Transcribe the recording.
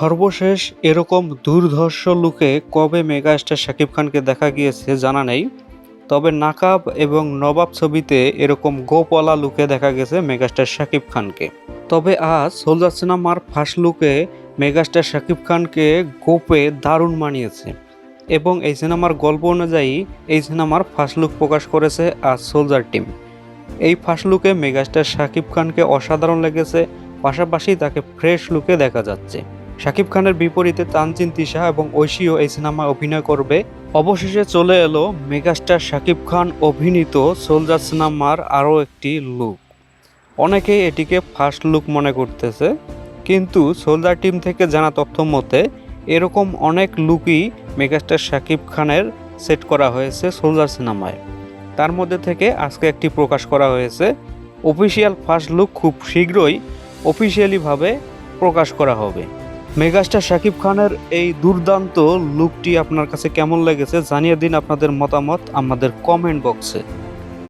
সর্বশেষ এরকম দুর্ধর্ষ লুকে কবে মেগাস্টার শাকিব খানকে দেখা গিয়েছে জানা নেই, তবে নাকাব এবং নবাব ছবিতে এরকম গোপলা লুকে দেখা গেছে মেগাস্টার শাকিব খানকে। তবে আজ সোলজার সিনেমার ফার্স্ট লুকে মেগাস্টার শাকিব খানকে গোপে দারুণ মানিয়েছে এবং এই সিনেমার গল্প অনুযায়ী এই সিনেমার ফার্স্ট লুক প্রকাশ করেছে আজ সোলজার টিম। এই ফার্স্ট লুকে মেগাস্টার শাকিব খানকে অসাধারণ লেগেছে, পাশাপাশি তাকে ফ্রেশ লুকে দেখা যাচ্ছে। শাকিব খানের বিপরীতে তানজিন তিশা এবং ঐশীও এই সিনেমায় অভিনয় করবে। অবশেষে চলে এলো মেগাস্টার শাকিব খান অভিনীত সোলজার সিনেমার আরও একটি লুক। অনেকেই এটিকে ফার্স্ট লুক মনে করতেছে, কিন্তু সোলজার টিম থেকে জানা তথ্য মতে, এরকম অনেক লুকই মেগাস্টার শাকিব খানের সেট করা হয়েছে সোলজার সিনেমায়। তার মধ্যে থেকে আজকে একটি প্রকাশ করা হয়েছে, অফিসিয়াল ফার্স্ট লুক খুব শীঘ্রই অফিসিয়ালিভাবে প্রকাশ করা হবে। মেগাস্টার শাকিব খানের এই দুর্দান্ত লুকটি আপনার কাছে কেমন লেগেছে? জানিয়ে দিন আপনাদের মতামত আমাদের কমেন্ট বক্সে